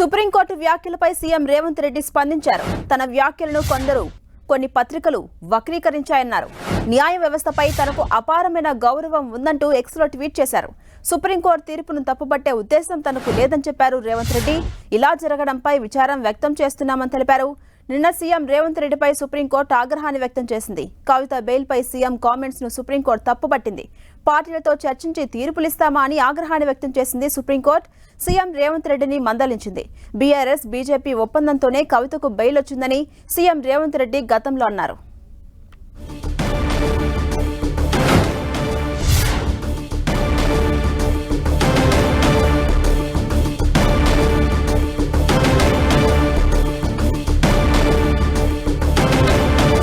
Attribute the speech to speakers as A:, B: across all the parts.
A: Supreme court వ్యాఖ్యలపై CM Revanth Reddy స్పందించారు. తన వ్యాఖ్యలను కొందరు కొన్ని పత్రికలు వక్రీకరించాయన్నారు. న్యాయ వ్యవస్థపై తనకు అపారమైన గౌరవం ఉందంటూ ఎక్స్లో ట్వీట్ చేశారు. సుప్రీంకోర్టు తీర్పును తప్పుపట్టే ఉద్దేశం తనకు లేదని చెప్పారు రేవంత్ రెడ్డి. ఇలా జరగడంపై విచారం వ్యక్తం చేస్తున్నామని తెలిపారు. నిన్న సీఎం రేవంత్ రెడ్డిపై సుప్రీంకోర్టు ఆగ్రహాన్ని వ్యక్తం చేసింది. కవిత బెయిల్పై సీఎం కామెంట్స్ను సుప్రీంకోర్టు తప్పుపట్టింది. పార్టీలతో చర్చించి తీర్పులిస్తామా అని ఆగ్రహాన్ని వ్యక్తం చేసింది సుప్రీంకోర్టు. సీఎం రేవంత్ రెడ్డిని మందలించింది. బీఆర్ఎస్ బీజేపీ ఒప్పందంతోనే కవితకు బెయిల్ వచ్చిందని సీఎం రేవంత్ రెడ్డి గతంలో అన్నారు.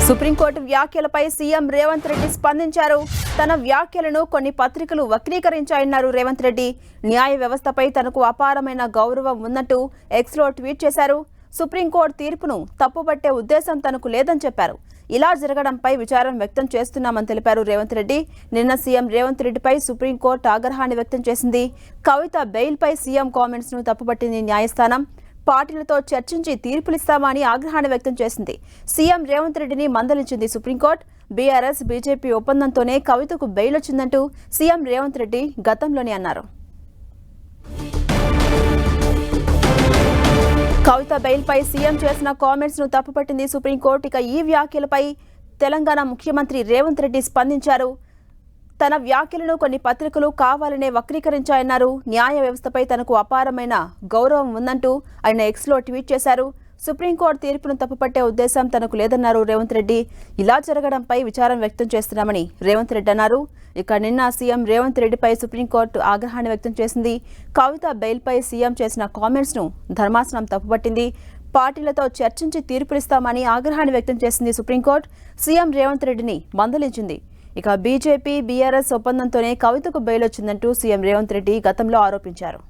A: సుప్రీంకోర్టు వ్యాఖ్యలపై సీఎం రేవంత్ రెడ్డి స్పందించారు. తన వ్యాఖ్యలను కొన్ని పత్రికలు వక్రీకరించాయన్నారు రేవంత్ రెడ్డి. న్యాయ వ్యవస్థపై తనకు అపారమైన గౌరవం ఉన్నట్టు ఎక్స్లో ట్వీట్ చేశారు. సుప్రీంకోర్టు తీర్పును తప్పుపట్టే ఉద్దేశం తనకు లేదని చెప్పారు. ఇలా జరగడంపై విచారం వ్యక్తం చేస్తున్నామని తెలిపారు రేవంత్ రెడ్డి. నిన్న సీఎం రేవంత్ రెడ్డిపై సుప్రీంకోర్టు ఆగ్రహాన్ని వ్యక్తం చేసింది. కవిత బెయిల్పై సీఎం కామెంట్స్ను తప్పుపట్టింది న్యాయస్థానం. పార్టీలతో చర్చించి తీర్పులిస్తామని ఆగ్రహాన్ని వ్యక్తం చేసింది. సీఎం రేవంత్ రెడ్డిని మందలించింది సుప్రీంకోర్టు. బీఆర్ఎస్ బీజేపీ ఒప్పందంతోనే కవితకు బెయిల్ వచ్చిందంటూ సీఎం రేవంత్ రెడ్డి గతంలోనే అన్నారు. కవిత బెయిల్పై సీఎం చేసిన కామెంట్స్ను తప్పుపట్టింది సుప్రీంకోర్టు. ఇక ఈ వ్యాఖ్యలపై తెలంగాణ ముఖ్యమంత్రి రేవంత్ రెడ్డి స్పందించారు. తన వ్యాఖ్యలను కొన్ని పత్రికలు కావాలనే వక్రీకరించాయన్నారు. న్యాయ వ్యవస్థపై తనకు అపారమైన గౌరవం ఉందంటూ ఆయన ఎక్స్లో ట్వీట్ చేశారు. సుప్రీంకోర్టు తీర్పును తప్పుపట్టే ఉద్దేశం తనకు లేదన్నారు రేవంత్ రెడ్డి. ఇలా జరగడంపై విచారం వ్యక్తం చేస్తున్నామని రేవంత్ రెడ్డి అన్నారు. ఇక నిన్న సీఎం రేవంత్ రెడ్డిపై సుప్రీంకోర్టు ఆగ్రహాన్ని వ్యక్తం చేసింది. కవిత బెయిల్పై సీఎం చేసిన కామెంట్స్ను ధర్మాసనం తప్పుపట్టింది. పార్టీలతో చర్చించి తీర్పునిస్తామని ఆగ్రహాన్ని వ్యక్తం చేసింది సుప్రీంకోర్టు. సీఎం రేవంత్ రెడ్డిని మందలించింది. ఇక బీజేపీ బీఆర్ఎస్ ఒప్పందంతోనే కవితకు బెయిల్ వచ్చిందంటూ సీఎం రేవంత్ రెడ్డి గతంలో ఆరోపించారు.